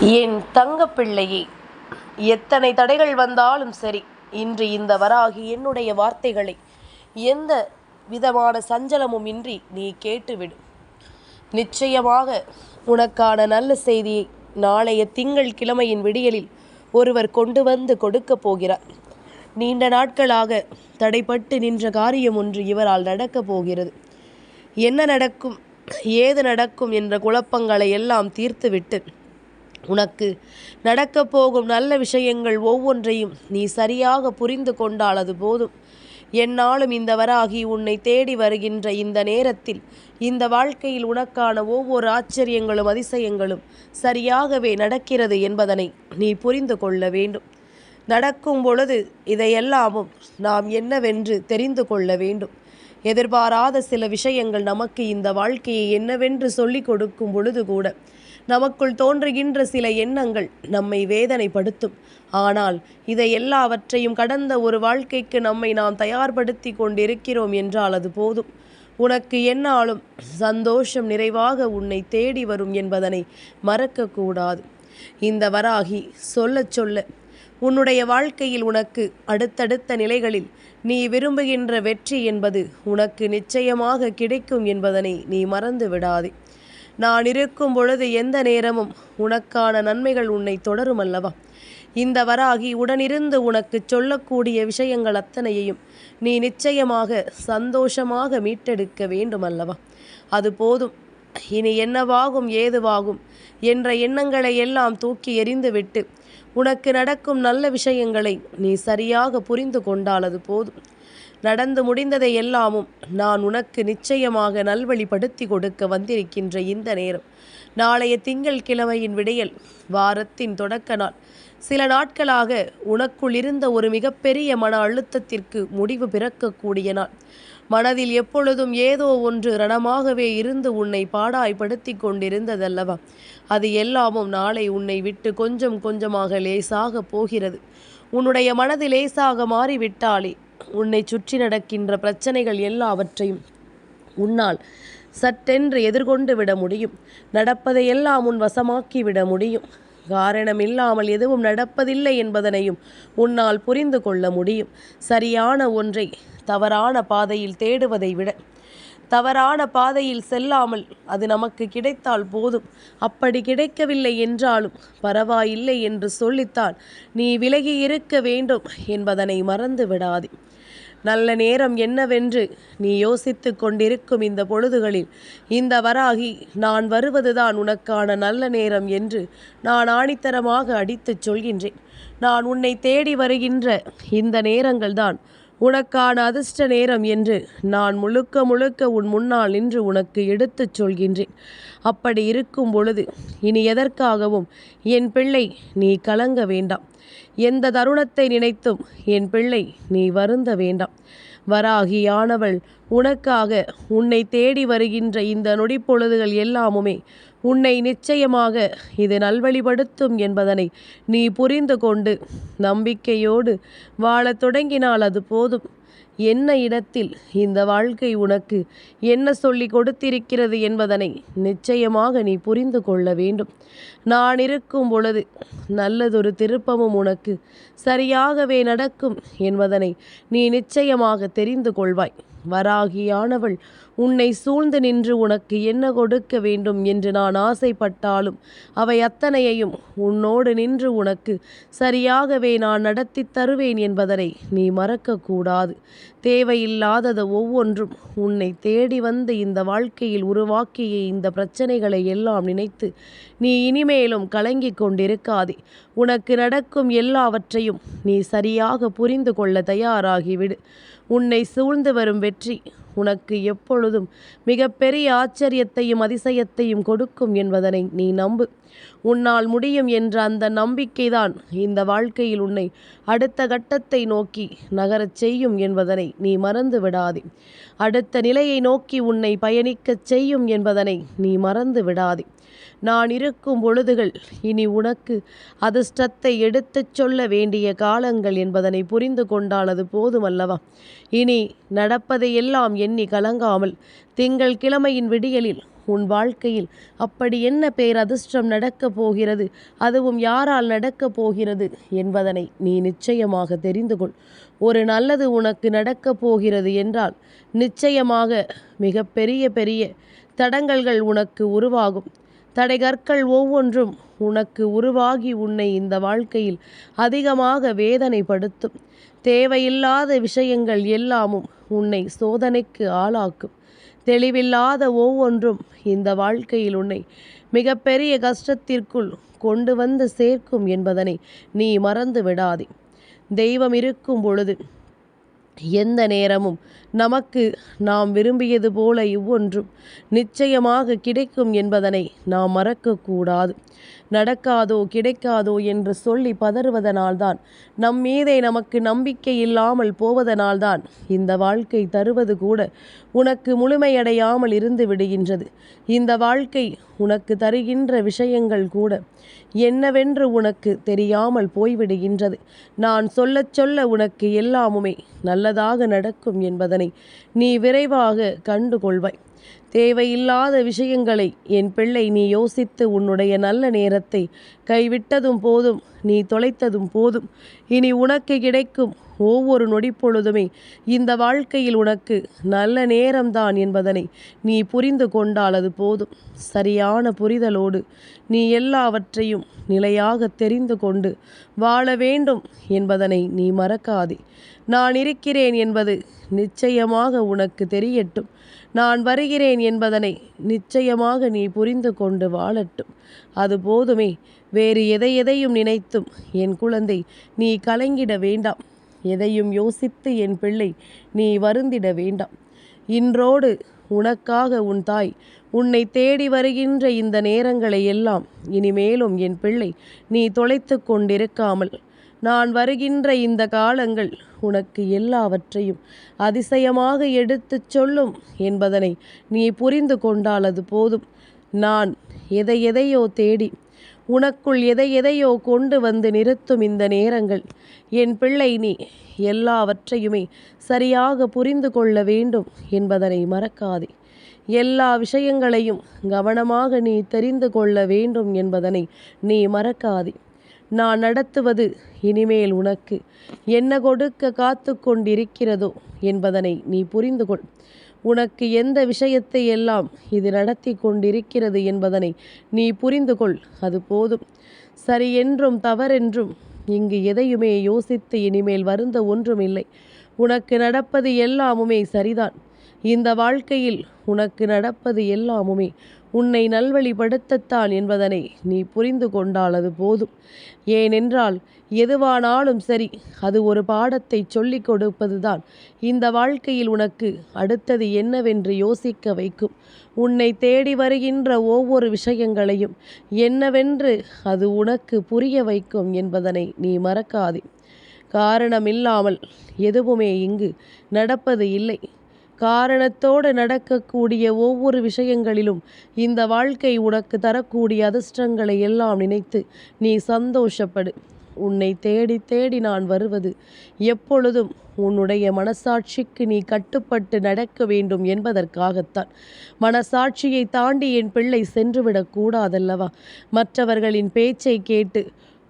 என் தங்கப்பிள்ளையே எத்தனை தடைகள் வந்தாலும் சரி இன்று இந்த வராகி என்னுடைய வார்த்தைகளை எந்த விதமான சஞ்சலமும் இன்றி நீ கேட்டுவிடு. நிச்சயமாக உனக்கான நல்ல செய்தியை நாளைய திங்கள் கிழமையின் விடியலில் ஒருவர் கொண்டு வந்து கொடுக்கப் போகிறார். நீண்ட நாட்களாக தடைப்பட்டு நின்ற காரியம் ஒன்று இவரால் நடக்கப் போகிறது. என்ன நடக்கும் ஏது நடக்கும் என்ற குழப்பங்களை எல்லாம் தீர்த்துவிட்டு உனக்கு நடக்கப் போகும் நல்ல விஷயங்கள் ஒவ்வொன்றையும் நீ சரியாக புரிந்து கொண்டால் அது போதும். என்னாலும் இந்த வராகி உன்னை தேடி வருகின்ற இந்த நேரத்தில் இந்த வாழ்க்கையில் உனக்கான ஒவ்வொரு ஆச்சரியங்களும் அதிசயங்களும் சரியாகவே நடக்கிறது என்பதனை நீ புரிந்து கொள்ள வேண்டும். நடக்கும் பொழுது இதையெல்லாமும் நாம் என்னவென்று தெரிந்து கொள்ள வேண்டும். எதிர்பாராத சில விஷயங்கள் நமக்கு இந்த வாழ்க்கையை என்னவென்று சொல்லிக் கொடுக்கும் பொழுது கூட நமக்குள் தோன்றுகின்ற சில எண்ணங்கள் நம்மை வேதனைப்படுத்தும். ஆனால் இதை எல்லாவற்றையும் கடந்த ஒரு வாழ்க்கைக்கு நம்மை நாம் தயார்படுத்தி கொண்டிருக்கிறோம் என்றால் அது போதும். உனக்கு என்னாலும் சந்தோஷம் நிறைவாக உன்னை தேடி வரும் என்பதனை மறக்கக்கூடாது. இந்த வராகி சொல்ல சொல்ல உன்னுடைய வாழ்க்கையில் உனக்கு அடுத்தடுத்த நிலைகளில் நீ விரும்புகின்ற வெற்றி என்பது உனக்கு நிச்சயமாக கிடைக்கும் என்பதனை நீ மறந்து விடாதே நான் இருக்கும் பொழுது எந்த நேரமும் உனக்கான நன்மைகள் உன்னை தொடரும் அல்லவா? இந்த வராகி உடனிருந்து உனக்கு சொல்லக்கூடிய விஷயங்கள் அத்தனையையும் நீ நிச்சயமாக சந்தோஷமாக மீட்டெடுக்க வேண்டும் அல்லவா? அது போதும். இனி என்னவாகும் ஏதுவாகும் என்ற எண்ணங்களை எல்லாம் தூக்கி எறிந்துவிட்டு உனக்கு நடக்கும் நல்ல விஷயங்களை நீ சரியாக புரிந்து கொண்டால் அது போதும். நடந்து முடிந்ததை எல்லாமும் நான் உனக்கு நிச்சயமாக நல்வழிப்படுத்தி கொடுக்க வந்திருக்கின்ற இந்த நேரம். நாளைய திங்கள் கிழமையின் விடையல் வாரத்தின் தொடக்க நாள். சில நாட்களாக உனக்குள் இருந்த ஒரு மிகப்பெரிய மன அழுத்தத்திற்கு முடிவு பிறக்கக்கூடிய நாள். மனதில் எப்பொழுதும் ஏதோ ஒன்று ரணமாகவே இருந்து உன்னை பாடாய்படுத்தி கொண்டிருந்ததல்லவா? அது எல்லாமும் நாளை உன்னை விட்டு கொஞ்சம் கொஞ்சமாக லேசாக போகிறது. உன்னுடைய மனது லேசாக மாறிவிட்டாலே உன்னை சுற்றி நடக்கின்ற பிரச்சனைகள் எல்லாவற்றையும் உன்னால் சட்டென்று எதிர்கொண்டு விட முடியும். நடப்பதையெல்லாம் உன் வசமாக்கி விட முடியும். காரணம் இல்லாமல் எதுவும் நடப்பதில்லை என்பதனையும் உன்னால் புரிந்து கொள்ள முடியும். சரியான ஒன்றை தவறான பாதையில் தேடுவதை விட தவறான பாதையில் செல்லாமல் அது நமக்கு கிடைத்தால் போதும். அப்படி கிடைக்கவில்லை என்றாலும் பரவாயில்லை என்று சொல்லித்தான் நீ விலகி இருக்க வேண்டும் என்பதனை மறந்து விடாதே. நல்ல நேரம் என்னவென்று நீ யோசித்து கொண்டிருக்கும் இந்த பொழுதுகளில் இந்த வராகி நான் வருவதுதான் உனக்கான நல்ல நேரம் என்று நான் ஆணித்தரமாக அடித்துச் சொல்கின்றேன். நான் உன்னை தேடி வருகின்ற இந்த நேரங்கள்தான் உனக்கான அதிர்ஷ்ட நேரம் என்று நான் முழுக்க முழுக்க உன் முன்னால் நின்று உனக்கு எடுத்துச் சொல்கின்றேன். அப்படி இருக்கும் பொழுது இனி எதற்காகவும் என் பிள்ளை நீ கலங்க வேண்டாம். எந்த தருணத்தை நினைத்தும் என் பிள்ளை நீ வருந்த வேண்டாம். வராகியானவள் உனக்காக உன்னை தேடி வருகின்ற இந்த நொடிப்பொழுதுகள் எல்லாமுமே உன்னை நிச்சயமாக இது நல்வழிப்படுத்தும் என்பதனை நீ புரிந்து கொண்டு நம்பிக்கையோடு வாழத் தொடங்கினால் அது போதும். என்ன இடத்தில் இந்த வாழ்க்கை உனக்கு என்ன சொல்லி கொடுத்திருக்கிறது என்பதனை நிச்சயமாக நீ புரிந்து கொள்ள வேண்டும். நான் இருக்கும் பொழுது நல்லதொரு திருப்பமும் உனக்கு சரியாகவே நடக்கும் என்பதனை நீ நிச்சயமாக தெரிந்து கொள்வாய். வராகியானவள். உன்னை சூழ்ந்து நின்று உனக்கு என்ன கொடுக்க வேண்டும் என்று நான் ஆசைப்பட்டாலும் அவை அத்தனையையும் உன்னோடு நின்று உனக்கு சரியாகவே நான் நடத்தி தருவேன் என்பதனை நீ மறக்கக்கூடாது. தேவையில்லாதது ஒவ்வொன்றும் உன்னை தேடி வந்து இந்த வாழ்க்கையில் உருவாக்கிய இந்த பிரச்சனைகளை எல்லாம் நினைத்து நீ இனிமேலும் கலங்கிக் கொண்டிருக்காதே. உனக்கு நடக்கும் எல்லாவற்றையும் நீ சரியாக புரிந்து கொள்ள தயாராகிவிடு. உன்னை சூழ்ந்து வரும் வெற்றி உனக்கு எப்பொழுதும் மிகப்பெரிய ஆச்சரியத்தையும் அதிசயத்தையும் கொடுக்கும் என்பதனை நீ நம்பு. உன்னால் முடியும் என்ற அந்த நம்பிக்கைதான் இந்த வாழ்க்கையில் உன்னை அடுத்த கட்டத்தை நோக்கி நகரச் செய்யும் என்பதனை நீ மறந்து விடாதே. அடுத்த நிலையை நோக்கி உன்னை பயணிக்கச் செய்யும் என்பதனை நீ மறந்து விடாதே. நான் இருக்கும் பொழுதுகள் இனி உனக்கு அதிர்ஷ்டத்தை எடுத்துச் சொல்ல வேண்டிய காலங்கள் என்பதனை புரிந்து கொண்டால் அது போதுமல்லவா? இனி நடப்பதையெல்லாம் எண்ணி கலங்காமல் திங்கள் கிழமையின் விடியலில் உன் வாழ்க்கையில் அப்படி என்ன பேரதிர்ஷ்டம் நடக்கப் போகிறது? அதுவும் யாரால் நடக்கப் போகிறது என்பதனை நீ நிச்சயமாக தெரிந்து கொள். ஒரு நல்லது உனக்கு நடக்கப் போகிறது என்றால் நிச்சயமாக மிக பெரிய பெரிய தடங்கல்கள் உனக்கு உருவாகும். தடைகற்கள் ஒவ்வொன்றும் உனக்கு உருவாகி உன்னை இந்த வாழ்க்கையில் அதிகமாக வேதனைப்படுத்தும். தேவையில்லாத விஷயங்கள் எல்லாமும் உன்னை சோதனைக்கு ஆளாக்கும். தெளிவில்லாத ஒவ்வொன்றும் இந்த வாழ்க்கையில் உன்னை மிகப்பெரிய கஷ்டத்திற்குள் கொண்டு வந்து சேர்க்கும் என்பதனை நீ மறந்து விடாதே தெய்வம் இருக்கும் பொழுது எந்த நேரமும் நமக்கு நாம் விரும்பியது போல இவ்வொன்றும் நிச்சயமாக கிடைக்கும் என்பதனை நாம் மறக்கக்கூடாது. நடக்காதோ கிடைக்காதோ என்று சொல்லி பதறுவதனால்தான் நம் மீதே நமக்கு நம்பிக்கை இல்லாமல் போவதனால்தான் இந்த வாழ்க்கை தருவது கூட உனக்கு முழுமையடையாமல் இருந்து விடுகின்றது. இந்த வாழ்க்கை உனக்கு தருகின்ற விஷயங்கள் கூட என்னவென்று உனக்கு தெரியாமல் போய்விடுகின்றது. நான் சொல்லச் சொல்ல உனக்கு எல்லாமுமே நல்லதாக நடக்கும் என்பதனை நீ விரைவாக கண்டு கொள்வாய் தேவையில்லாத விஷயங்களை என் பிள்ளை நீ யோசித்து உன்னுடைய நல்ல நேரத்தை கைவிட்டதும் போதும் நீ தொலைத்ததும் போதும். இனி உனக்கு கிடைக்கும் ஒவ்வொரு நொடிப்பொழுதுமே இந்த வாழ்க்கையில் உனக்கு நல்ல நேரம்தான் என்பதனை நீ புரிந்து கொண்டால் அது போதும். சரியான புரிதலோடு நீ எல்லாவற்றையும் நிலையாக தெரிந்து கொண்டு வாழ வேண்டும் என்பதனை நீ மறக்காதே. நான் இருக்கிறேன் என்பது நிச்சயமாக உனக்கு தெரியட்டும். நான் வருகிறேன் என்பதனை நிச்சயமாக நீ புரிந்து கொண்டு வாழட்டும். அது போதுமே வேறு எதை எதையும் நினைத்தும் என் குழந்தை நீ கலங்கிட வேண்டாம். எதையும் யோசித்து என் பிள்ளை நீ வருந்திட வேண்டாம். இன்றோடு உனக்காக உன் தாய் உன்னை தேடி வருகின்ற இந்த நேரங்களை எல்லாம் இனிமேலும் என் பிள்ளை நீ தொலைத்து கொண்டிருக்காமல். நான் வருகின்ற இந்த காலங்கள் உனக்கு எல்லாவற்றையும் அதிசயமாக எடுத்துச் சொல்லும் என்பதனை நீ புரிந்து கொண்டால் அது போதும். நான் எதை எதையோ தேடி உனக்குள் எதை எதையோ கொண்டு வந்து நிறுத்தும் இந்த நேரங்கள். என் பிள்ளை நீ எல்லாவற்றையுமே சரியாக புரிந்து கொள்ள வேண்டும் என்பதனை மறக்காதே. எல்லா விஷயங்களையும் கவனமாக நீ தெரிந்து கொள்ள வேண்டும் என்பதனை நீ மறக்காதே. நான் நடத்துவது இனிமேல் உனக்கு என்ன கொடுக்க காத்து கொண்டிருக்கிறதோ என்பதனை நீ புரிந்து கொள். உனக்கு எந்த விஷயத்தை எல்லாம் இது நடத்தி கொண்டிருக்கிறது என்பதனை நீ புரிந்து கொள் அது போதும். சரி என்றும் தவறென்றும் இங்கு எதையுமே யோசித்து இனிமேல் வருந்த ஒன்றுமில்லை. உனக்கு நடப்பது எல்லாமுமே சரிதான். இந்த வாழ்க்கையில் உனக்கு நடப்பது எல்லாமுமே உன்னை நல்வழிப்படுத்தத்தான் என்பதனை நீ புரிந்து கொண்டால் அது போதும். ஏனென்றால் எதுவானாலும் சரி அது ஒரு பாடத்தை சொல்லிக் கொடுப்பதுதான். இந்த வாழ்க்கையில் உனக்கு அடுத்தது என்னவென்று யோசிக்க வைக்கும். உன்னை தேடி வருகின்ற ஒவ்வொரு விஷயங்களையும் என்னவென்று அது உனக்கு புரிய வைக்கும் என்பதனை நீ மறக்காதே. காரணமில்லாமல் எதுவுமே இங்கு நடப்பது இல்லை. காரணத்தோடு நடக்கக்கூடிய ஒவ்வொரு விஷயங்களிலும் இந்த வாழ்க்கை உனக்கு தரக்கூடிய அதிர்ஷ்டங்களை எல்லாம் நினைத்து நீ சந்தோஷப்படு. உன்னை தேடி தேடி நான் வருவது. எப்பொழுதும் உன்னுடைய மனசாட்சிக்கு நீ கட்டுப்பட்டு நடக்க வேண்டும் என்பதற்காகத்தான். மனசாட்சியை தாண்டி என் பிள்ளை சென்றுவிடக் கூடாதல்லவா? மற்றவர்களின் பேச்சை கேட்டு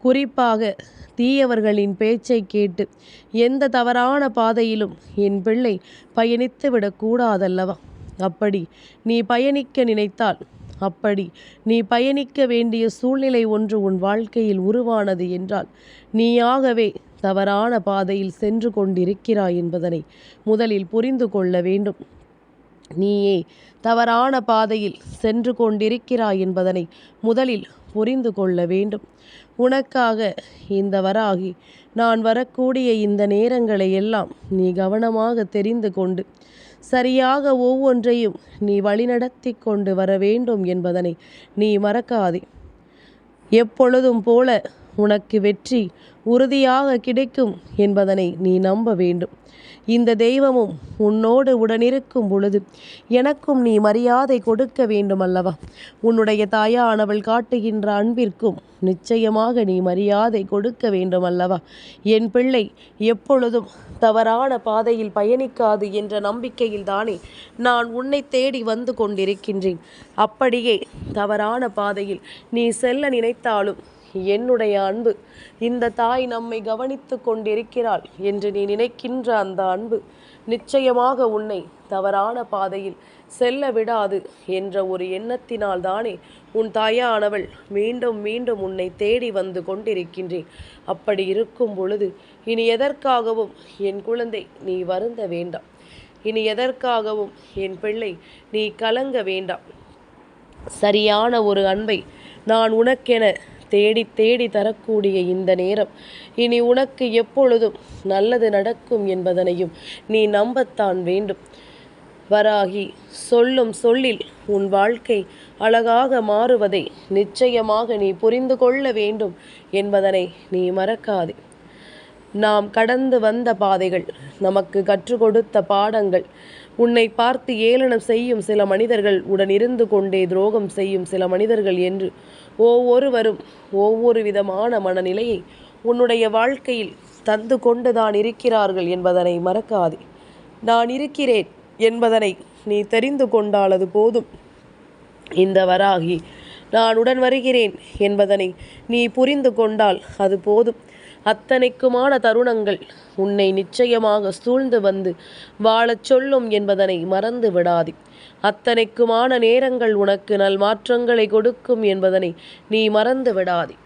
குறிப்பாக தீயவர்களின் பேச்சை கேட்டு எந்த தவறான பாதையிலும் என் பிள்ளை பயணித்து விடக்கூடாதல்லவா அப்படி நீ பயணிக்க நினைத்தால் அப்படி நீ பயணிக்க வேண்டிய சூழ்நிலை ஒன்று உன் வாழ்க்கையில் உருவானது என்றால் நீயாகவே தவறான பாதையில் சென்று கொண்டிருக்கிறாய் என்பதனை முதலில் புரிந்து கொள்ள வேண்டும். நீயே தவறான பாதையில் சென்று கொண்டிருக்கிறாய் என்பதனை முதலில் புரிந்து கொள்ள வேண்டும். உனக்காக இந்த வராகி நான் வரக்கூடிய இந்த நேரங்களை எல்லாம் நீ கவனமாக தெரிந்து கொண்டு சரியாக ஒவ்வொன்றையும் நீ வழிநடத்தி கொண்டு வர வேண்டும் என்பதனை நீ மறக்காதே. எப்பொழுதும் போல உனக்கு வெற்றி உறுதியாக கிடைக்கும் என்பதனை நீ நம்ப வேண்டும். இந்த தெய்வமும் உன்னோடு உடனிருக்கும் பொழுது எனக்கும் நீ மரியாதை கொடுக்க வேண்டும் அல்லவா உன்னுடைய தாயானவள் காட்டுகின்ற அன்பிற்கும் நிச்சயமாக நீ மரியாதை கொடுக்க வேண்டும் அல்லவா என் பிள்ளை எப்பொழுதும் தவறான பாதையில் பயணிக்காது என்ற நம்பிக்கையில் தானே நான் உன்னை தேடி வந்து கொண்டிருக்கின்றேன். அப்படியே தவறான பாதையில் நீ செல்ல நினைத்தாலும் என்னுடைய அன்பு. இந்த தாய் நம்மை கவனித்து கொண்டிருக்கிறாள் என்று நீ நினைக்கின்ற அந்த அன்பு நிச்சயமாக உன்னை தவறான பாதையில் செல்ல விடாது என்ற ஒரு எண்ணத்தினால் தானே உன் தாயானவள் மீண்டும் மீண்டும் உன்னை தேடி வந்து கொண்டிருக்கின்றேன். அப்படி இருக்கும் பொழுது இனி எதற்காகவும் என் குழந்தை நீ வருந்த வேண்டாம். இனி எதற்காகவும் என் பிள்ளை நீ கலங்க வேண்டாம். சரியான ஒரு அன்பை நான் உனக்கென தேடி தேடி தரக்கூடிய இந்த நேரம். இனி உனக்கு எப்பொழுதும் நல்லது நடக்கும் என்பதனையும் நீ நம்பத்தான் வேண்டும். வராகி சொல்லும் சொல்லில் உன் வாழ்க்கை அழகாக மாறுவதை நிச்சயமாக நீ புரிந்து கொள்ள வேண்டும் என்பதனை நீ மறக்காதே. நாம் கடந்து வந்த பாதைகள் நமக்கு கற்றுக் கொடுத்த பாடங்கள் உன்னை பார்த்து ஏளனம் செய்யும் சில மனிதர்கள் உடன் இருந்து கொண்டே துரோகம் செய்யும் சில மனிதர்கள் என்று ஒவ்வொருவரும் ஒவ்வொரு விதமான மனநிலையை உன்னுடைய வாழ்க்கையில் தந்து கொண்டுதான் இருக்கிறார்கள் என்பதனை மறக்காதே. நான் இருக்கிறேன் என்பதனை நீ தெரிந்து கொண்டால் அது போதும். இந்த வராகி நான் உடன் வருகிறேன் என்பதனை நீ புரிந்து கொண்டால் அது போதும். அத்தனைக்குமான தருணங்கள் உன்னை நிச்சயமாக சூழ்ந்து வந்து வாழச் சொல்லும் என்பதனை மறந்து விடாதே. அத்தனைக்குமான நேரங்கள் உனக்கு நல் மாற்றங்களை கொடுக்கும் என்பதனை நீ மறந்து விடாதே.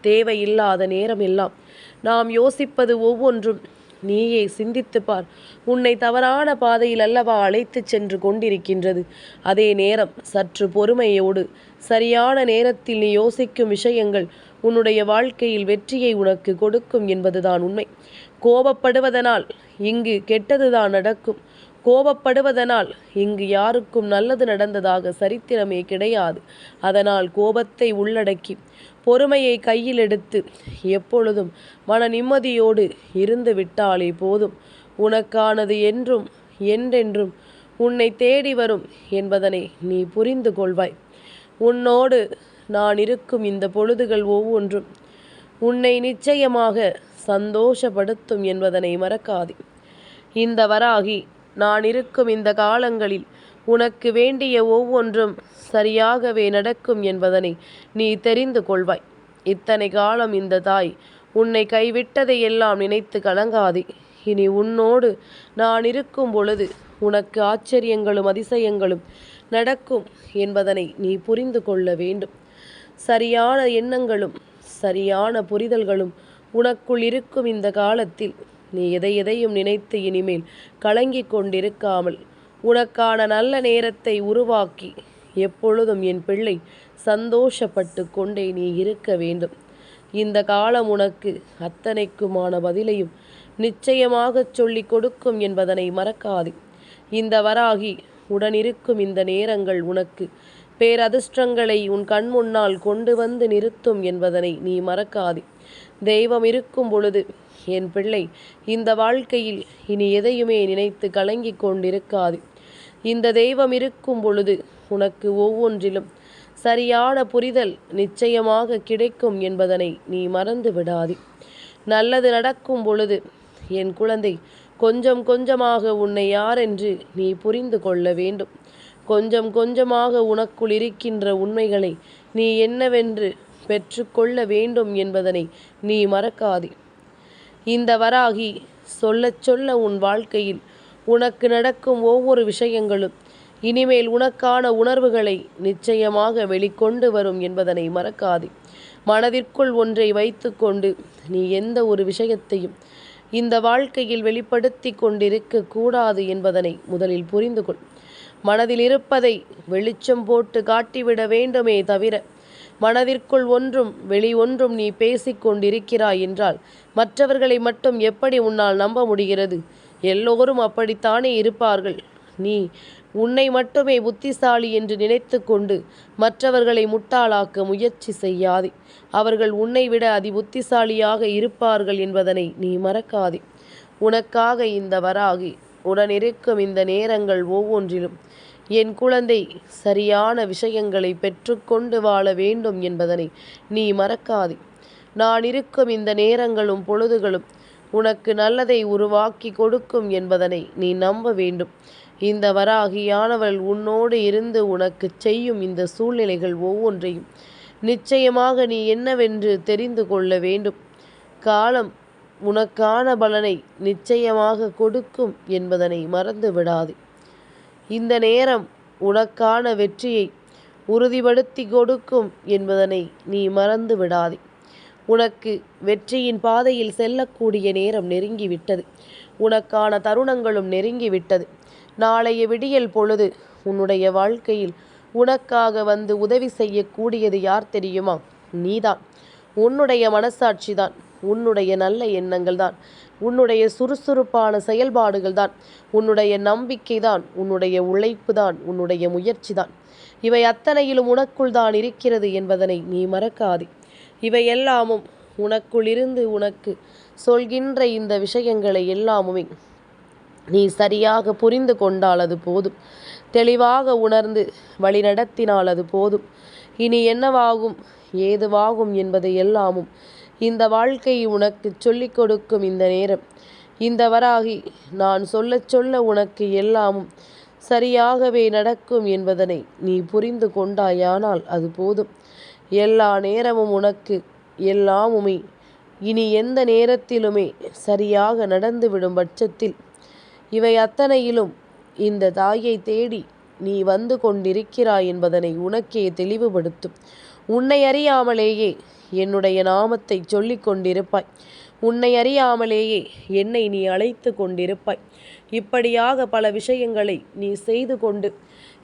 தேவையில்லாத நேரமெல்லாம் நாம் யோசிப்பது ஒவ்வொன்றும். நீயே சிந்தித்து பார். உன்னை தவறான பாதையில் அல்லவா அழைத்துச் சென்று கொண்டிருக்கின்றது. அதே நேரம் சற்று பொறுமையோடு சரியான நேரத்தில் நீ யோசிக்கும் விஷயங்கள் உன்னுடைய வாழ்க்கையில் வெற்றியை உனக்கு கொடுக்கும் என்பதுதான் உண்மை. கோபப்படுவதனால் இங்கு கெட்டதுதான் நடக்கும். கோபப்படுவதனால் இங்கு யாருக்கும் நல்லது நடந்ததாக சரித்திரமே கிடையாது. அதனால் கோபத்தை உள்ளடக்கி பொறுமையை கையில் எடுத்து எப்பொழுதும் மன நிம்மதியோடு இருந்து விட்டாலே போதும். உனக்கானது என்றும் என்றென்றும் உன்னை தேடி வரும் என்பதனை நீ புரிந்து கொள்வாய். உன்னோடு நான் இருக்கும் இந்த பொழுதுகள் ஒவ்வொன்றும் உன்னை நிச்சயமாக சந்தோஷப்படுத்தும் என்பதனை மறக்காதே. இந்த வராகி நான் இருக்கும் இந்த காலங்களில் உனக்கு வேண்டிய ஒவ்வொன்றும் சரியாகவே நடக்கும் என்பதனை நீ தெரிந்து கொள்வாய். இத்தனை காலம் இந்த தாய் உன்னை கைவிட்டதை எல்லாம் நினைத்து கலங்காதே. இனி உன்னோடு நான் இருக்கும் பொழுது உனக்கு ஆச்சரியங்களும் அதிசயங்களும் நடக்கும் என்பதனை நீ புரிந்து கொள்ள வேண்டும். சரியான எண்ணங்களும் சரியான புரிதல்களும் உனக்குள் இருக்கும் இந்த காலத்தில் நீ எதை எதையும் நினைத்து இனிமேல் கலங்கிக் கொண்டிருக்காமல் உனக்கான நல்ல நேரத்தை உருவாக்கி எப்பொழுதும் என் பிள்ளை சந்தோஷப்பட்டு கொண்டே நீ இருக்க வேண்டும். இந்த காலம் உனக்கு அத்தனைக்குமான பதிலையும் நிச்சயமாகச் சொல்லிக் கொடுக்கும் என்பதனை மறக்காதே. இந்த வராகி உடனிருக்கும் இந்த நேரங்கள் உனக்கு பேரதிர்ஷ்டங்களை உன் கண் முன்னால் கொண்டு வந்து நிறுத்தும் என்பதனை நீ மறக்காதே. தெய்வம் இருக்கும் பொழுது என் பிள்ளை இந்த வாழ்க்கையில் இனி எதையுமே நினைத்து கலங்கிக் கொண்டிருக்காது. இந்த தெய்வம் இருக்கும் பொழுது உனக்கு ஒவ்வொன்றிலும் சரியான புரிதல் நிச்சயமாக கிடைக்கும் என்பதனை நீ மறந்து விடாதே. நல்லது நடக்கும் பொழுது என் குழந்தை கொஞ்சம் கொஞ்சமாக உன்னை யாரென்று நீ புரிந்து கொள்ள வேண்டும். கொஞ்சம் கொஞ்சமாக உனக்குள் இருக்கின்ற உண்மைகளை நீ என்னவென்று பெற்றுக்கொள்ள வேண்டும் என்பதனை நீ மறக்காதே. இந்த வராகி சொல்லச் சொல்ல உன் வாழ்க்கையில் உனக்கு நடக்கும் ஒவ்வொரு விஷயங்களும் இனிமேல் உனக்கான உணர்வுகளை நிச்சயமாக வெளிக்கொண்டு வரும் என்பதனை மறக்காதே. மனதிற்குள் ஒன்றை வைத்துக்கொண்டு நீ எந்த ஒரு விஷயத்தையும் இந்த வாழ்க்கையில் வெளிப்படுத்தி கொண்டிருக்க கூடாது என்பதனை முதலில் புரிந்து கொள் மனதில் இருப்பதை வெளிச்சம் போட்டு காட்டிவிட வேண்டுமே தவிர மனதிற்குள் ஒன்றும் வெளி ஒன்றும் நீ பேசிக்கொண்டிருக்கிறாய் என்றால் மற்றவர்களை மட்டும் எப்படி உன்னால் நம்ப முடிகிறது? எல்லோரும் அப்படித்தானே இருப்பார்கள். நீ உன்னை மட்டுமே புத்திசாலி என்று நினைத்து கொண்டு மற்றவர்களை முட்டாளாக்க முயற்சி செய்யாதே. அவர்கள் உன்னை விட அதி புத்திசாலியாக இருப்பார்கள் என்பதனை நீ மறக்காதே. உனக்காக இந்த வராகி. உடனிருக்கும் இந்த நேரங்கள் ஒவ்வொன்றிலும் என் குழந்தை சரியான விஷயங்களை பெற்றுக்கொண்டு வாழ வேண்டும் என்பதனை நீ மறக்காதே. நான் இருக்கும் இந்த நேரங்களும் பொழுதுகளும் உனக்கு நல்லதை உருவாக்கி கொடுக்கும் என்பதனை நீ நம்ப வேண்டும். இந்த வராகியானவள் உன்னோடு இருந்து உனக்கு செய்யும் இந்த சூழ்நிலைகள் ஒவ்வொன்றையும் நிச்சயமாக நீ என்னவென்று தெரிந்து கொள்ள வேண்டும். காலம் உனக்கான பலனை நிச்சயமாக கொடுக்கும் என்பதனை மறந்து விடாதே. இந்த நேரம் உனக்கான வெற்றியை உறுதிப்படுத்தி கொடுக்கும் என்பதனை நீ மறந்து விடாதே. உனக்கு வெற்றியின் பாதையில் செல்லக்கூடிய நேரம் நெருங்கிவிட்டது. உனக்கான தருணங்களும் நெருங்கிவிட்டது. நாளைய விடியல் பொழுது உன்னுடைய வாழ்க்கையில் உனக்காக வந்து உதவி செய்யக்கூடியது யார் தெரியுமா? நீதான். உன்னுடைய மனசாட்சி தான் உன்னுடைய நல்ல எண்ணங்கள் தான். உன்னுடைய சுறுசுறுப்பான செயல்பாடுகள் தான். உன்னுடைய நம்பிக்கை தான். உன்னுடைய உழைப்பு தான். உன்னுடைய முயற்சி தான். இவை அத்தனையிலும் உனக்குள் தான் இருக்கிறது என்பதனை நீ மறக்காதே. இவை எல்லாமும் உனக்குள் இருந்து உனக்கு சொல்கின்ற இந்த விஷயங்களை எல்லாமுமே நீ சரியாக புரிந்து கொண்டால் அது போதும். தெளிவாக உணர்ந்து வழிநடத்தினால் அது போதும். இனி என்னவாகும் ஏதுவாகும் என்பதை எல்லாமும் இந்த வாழ்க்கை உனக்கு சொல்லிக் கொடுக்கும் இந்த நேரம். இந்த வராகி நான் சொல்ல சொல்ல உனக்கு எல்லாமும் சரியாகவே நடக்கும் என்பதனை நீ புரிந்து கொண்டாயானால் அது போதும். எல்லா நேரமும் உனக்கு எல்லாமுமே இனி எந்த நேரத்திலுமே சரியாக நடந்துவிடும் பட்சத்தில் இவை அத்தனையிலும் இந்த தாயை தேடி நீ வந்து கொண்டிருக்கிறாய் என்பதனை உனக்கே தெளிவுபடுத்தும். உன்னை அறியாமலேயே என்னுடைய நாமத்தை சொல்லிக் கொண்டிருப்பாய். உன்னை அறியாமலேயே என்னை நீ அழைத்து கொண்டிருப்பாய். இப்படியாக பல விஷயங்களை நீ செய்து கொண்டு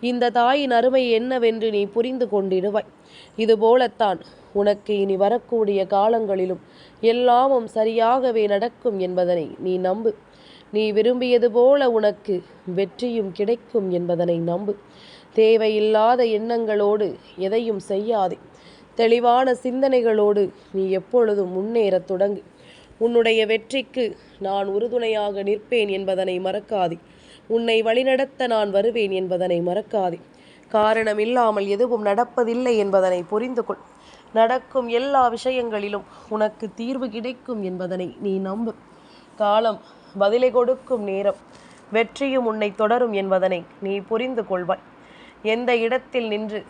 இந்த தாயின் அருமை என்னவென்று நீ புரிந்து கொண்டிடுவாய். இதுபோலத்தான் உனக்கு இனி வரக்கூடிய காலங்களிலும் எல்லாமும் சரியாகவே நடக்கும் என்பதனை நீ நம்பு. நீ விரும்பியது போல உனக்கு வெற்றியும் கிடைக்கும் என்பதனை நம்பு. தேவையில்லாத எண்ணங்களோடு எதையும் செய்யாதே. தெளிவான சிந்தனைகளோடு நீ எப்பொழுதும் முன்னேறத் தொடங்கு. உன்னுடைய வெற்றிக்கு நான் உறுதுணையாக நிற்பேன் என்பதனை மறக்காதே. உன்னை வழிநடத்த நான் வருவேன் என்பதனை மறக்காதே. காரணம் இல்லாமல் எதுவும் நடப்பதில்லை என்பதனை புரிந்து கொள் நடக்கும் எல்லா விஷயங்களிலும் உனக்கு தீர்வு கிடைக்கும் என்பதனை நீ நம்பு. காலம் பதிலை கொடுக்கும் நேரம். வெற்றியும் உன்னை தொடரும் என்பதனை நீ புரிந்து கொள்வாய் எந்த இடத்தில் நின்று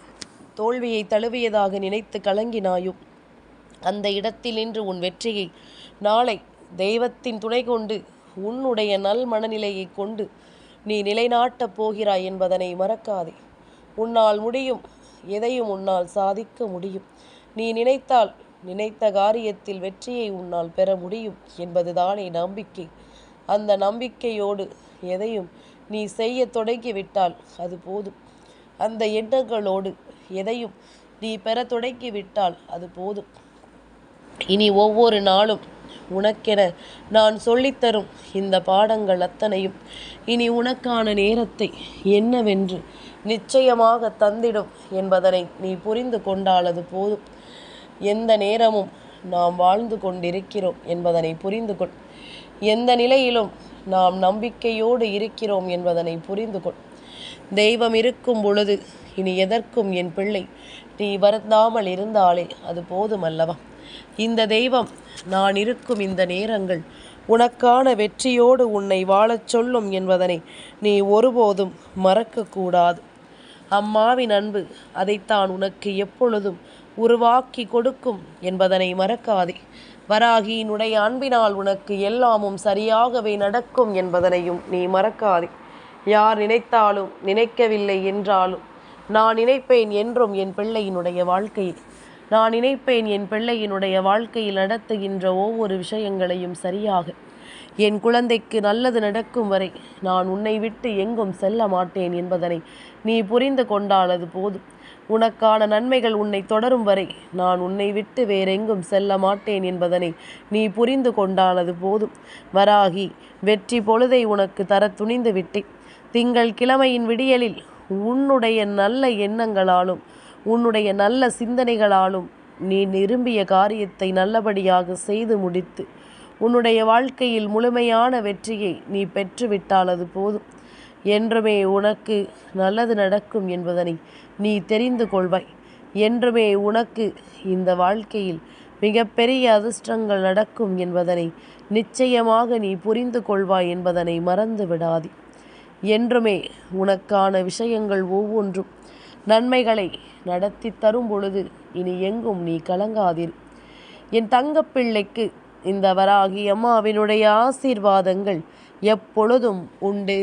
தோல்வியை தழுவியதாக நினைத்து கலங்கினாயோ அந்த இடத்தில் நின்று உன் வெற்றியை நாளை தெய்வத்தின் துணை கொண்டு உன்னுடைய நல் மனநிலையை கொண்டு நீ நிலைநாட்டப் போகிறாய் என்பதனை மறக்காதே. உன்னால் முடியும் எதையும் உன்னால் சாதிக்க முடியும். நீ நினைத்தால் நினைத்த காரியத்தில் வெற்றியை உன்னால் பெற முடியும் என்பதுதானே நம்பிக்கை. அந்த நம்பிக்கையோடு எதையும் நீ செய்ய தொடங்கிவிட்டால் அது போதும். அந்த எண்ணங்களோடு எதையும் நீ பெற தொடங்கிவிட்டால் அது போதும். இனி ஒவ்வொரு நாளும் உனக்கென நான் சொல்லித்தரும் இந்த பாடங்கள் அத்தனையும் இனி உனக்கான நேரத்தை என்னவென்று நிச்சயமாக தந்திடும் என்பதனை நீ புரிந்து கொண்டால் அது போதும். எந்த நேரமும் நாம் வாழ்ந்து கொண்டிருக்கிறோம் என்பதனை புரிந்து கொள். எந்த நிலையிலும் நாம் நம்பிக்கையோடு இருக்கிறோம் என்பதனை புரிந்து கொள். தெய்வம் இருக்கும் பொழுது இனி எதற்கும் என் பிள்ளை? நீ வருந்தாமல் இருந்தாலே அது போதுமல்லவா? இந்த தெய்வம் நான் இருக்கும் இந்த நேரங்கள் உனக்கான வெற்றியோடு உன்னை வாழச் சொல்லும் என்பதனை நீ ஒருபோதும் மறக்கக்கூடாது. அம்மாவின் அன்பு அதைத்தான் உனக்கு எப்பொழுதும் உருவாக்கி கொடுக்கும் என்பதனை மறக்காதே. வராகியினுடைய அன்பினால் உனக்கு எல்லாமும் சரியாகவே நடக்கும் என்பதனையும் நீ மறக்காதே. யார் நினைத்தாலும் நினைக்கவில்லை என்றாலும் நான் நினைப்பேன் என்றும் என் பிள்ளையினுடைய வாழ்க்கையில். நான் நினைப்பேன் என் பிள்ளையினுடைய வாழ்க்கையில் நடத்துகின்ற ஒவ்வொரு விஷயங்களையும் சரியாக. என் குழந்தைக்கு நல்லது நடக்கும் வரை நான் உன்னை விட்டு எங்கும் செல்ல மாட்டேன் என்பதனை நீ புரிந்து கொண்டால் அது போதும். உனக்கான நன்மைகள் உன்னை தொடரும் வரை நான் உன்னை விட்டு வேறெங்கும் செல்ல மாட்டேன் என்பதனை நீ புரிந்து கொண்டால் அது போதும். வராகி வெற்றி பொழுதை உனக்கு தர துணிந்து விட்டேன். திங்கள் கிழமையின் விடியலில் உன்னுடைய நல்ல எண்ணங்களாலும் உன்னுடைய நல்ல சிந்தனைகளாலும் நீ விரும்பிய காரியத்தை நல்லபடியாக செய்து முடித்து உன்னுடைய வாழ்க்கையில் முழுமையான வெற்றியை நீ பெற்றுவிட்டால் அது போதும். என்றுமே உனக்கு நல்லது நடக்கும் என்பதனை நீ தெரிந்து கொள்வாய். என்றுமே உனக்கு இந்த வாழ்க்கையில் மிகப்பெரிய அதிர்ஷ்டங்கள் நடக்கும் என்பதனை நிச்சயமாக நீ புரிந்து கொள்வாய் என்பதனை மறந்து விடாதே என்றுமே உனக்கான விஷயங்கள் ஒவ்வொன்றும் நன்மைகளை நடத்தி தரும் பொழுது இனி எங்கும் நீ கலங்காதீர். என் தங்கப்பிள்ளைக்கு இந்த வராகி அம்மாவினுடைய ஆசீர்வாதங்கள் எப்பொழுதும் உண்டு.